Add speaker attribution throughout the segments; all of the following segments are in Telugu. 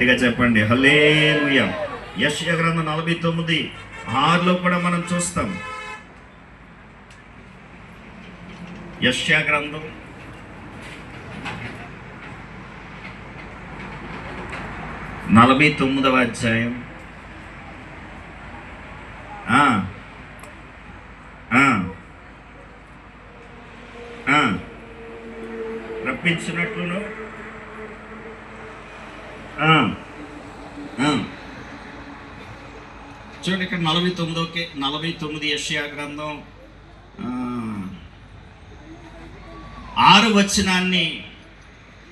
Speaker 1: గట్టిగా చెప్పండి. హలే యశ్య గ్రంథం నలభై తొమ్మిది. ఆరులో కూడా మనం చూస్తాం. యశ్య గ్రంథం. నలభై తొమ్మిదవ అధ్యాయం. రప్పించినట్లును చూడండి ఇక్కడ నలభై తొమ్మిదో నలభై తొమ్మిది యష్యా గ్రంథం. ఆరు వచనాన్ని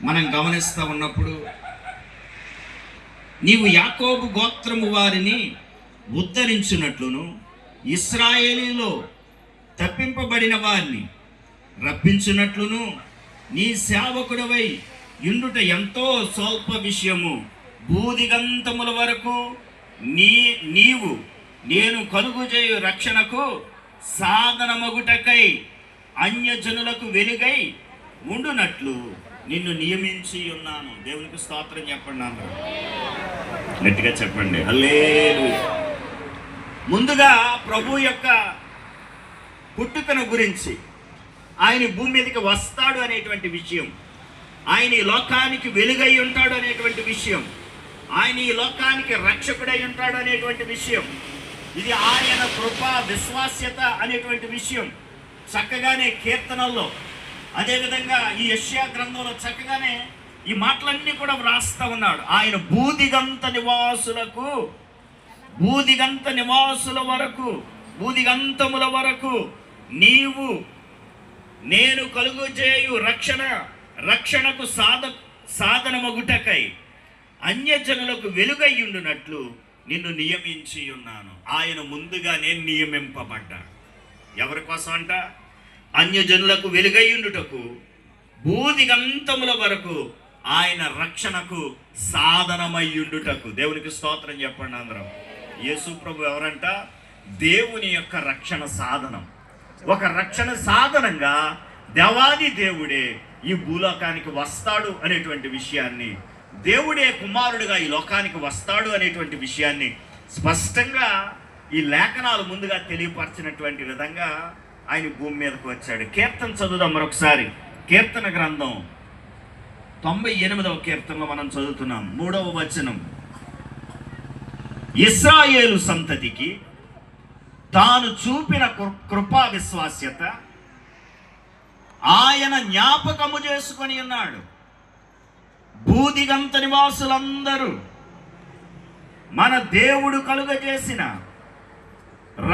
Speaker 1: మనం గమనిస్తూ ఉన్నప్పుడు నీవు యాకోబు గోత్రము వారిని ఉద్ధరించినట్లును ఇస్రాయేలీలో తప్పింపబడిన వారిని రప్పించినట్లును నీ సేవకుడవై ఇందుట ఎంతో స్వల్ప విషయము. బూదిగంతముల వరకు నీ నీవు నేను కలుగు చేయు రక్షణకు సాధనమగుటకై అన్యజనులకు వెలుగై ఉండునట్లు నిన్ను నియమించి ఉన్నాను. దేవునికి స్తోత్రం చెప్పండి అందరూ గట్టిగా చెప్పండి. హల్లేలూయా. ముందుగా ప్రభు యొక్క పుట్టుకను గురించి ఆయన భూమి మీదకి వస్తాడు అనేటువంటి విషయం. ఆయన ఈ లోకానికి వెలుగై ఉంటాడు అనేటువంటి విషయం. ఆయన ఈ లోకానికి రక్షకుడై ఉంటాడు అనేటువంటి విషయం. ఇది ఆయన కృప విశ్వాస్యత అనేటువంటి విషయం. చక్కగానే కీర్తనల్లో. అదేవిధంగా ఈ యష్యా గ్రంథంలో చక్కగానే ఈ మాటలన్నీ కూడా వ్రాస్తూ ఉన్నాడు. ఆయన బూదిగంత నివాసులకు బూదిగంత నివాసుల వరకు బూదిగంతముల వరకు నీవు నేను కలుగు చేయు రక్షణ రక్షణకు సాధ సాధనమగుటకై అన్యజనులకు వెలుగయ్యుండునట్లు నిన్ను నియమించి ఉన్నాను. ఆయన ముందుగా నేను నియమింపబడ్డా. ఎవరి కోసం అంట అన్యజనులకు వెలుగయ్యుండుటకు బూదిగంతముల వరకు ఆయన రక్షణకు సాధనమయ్యుండుటకు. దేవునికి స్తోత్రం చెప్పండి అందరం. యేసు ప్రభు ఎవరంట? దేవుని యొక్క రక్షణ సాధనం. ఒక రక్షణ సాధనంగా దేవాది దేవుడే ఈ భూలోకానికి వస్తాడు అనేటువంటి విషయాన్ని దేవుడే కుమారుడిగా ఈ లోకానికి వస్తాడు అనేటువంటి విషయాన్ని స్పష్టంగా ఈ లేఖనాలు ముందుగా తెలియపరచినటువంటి విధంగా ఆయన భూమి మీదకు వచ్చాడు. కీర్తన చదువుదాం మరొకసారి. కీర్తన గ్రంథం తొంభై ఎనిమిదవ కీర్తనలో మనం చదువుతున్నాం. మూడవ వచనం. ఇస్రాయేలు సంతతికి తాను చూపిన కృ- కృపా విశ్వాస్యత ఆయన జ్ఞాపకము చేసుకొని ఉన్నాడు. బూదిగంత నివాసులందరూ మన దేవుడు కలుగజేసిన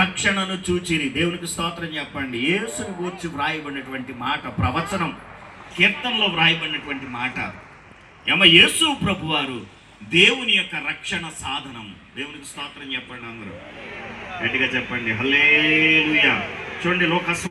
Speaker 1: రక్షణను చూచిరి. దేవునికి స్తోత్రం చెప్పండి. యేసును గూర్చి వ్రాయబడినటువంటి మాట ప్రవచనం కీర్తనలో వ్రాయబడినటువంటి మాట. యమ యేసు ప్రభువారు దేవుని యొక్క రక్షణ సాధనం. దేవునికి స్తోత్రం చెప్పండి అందరూ. గట్టిగా చెప్పండి. హల్లే చూడండి లోక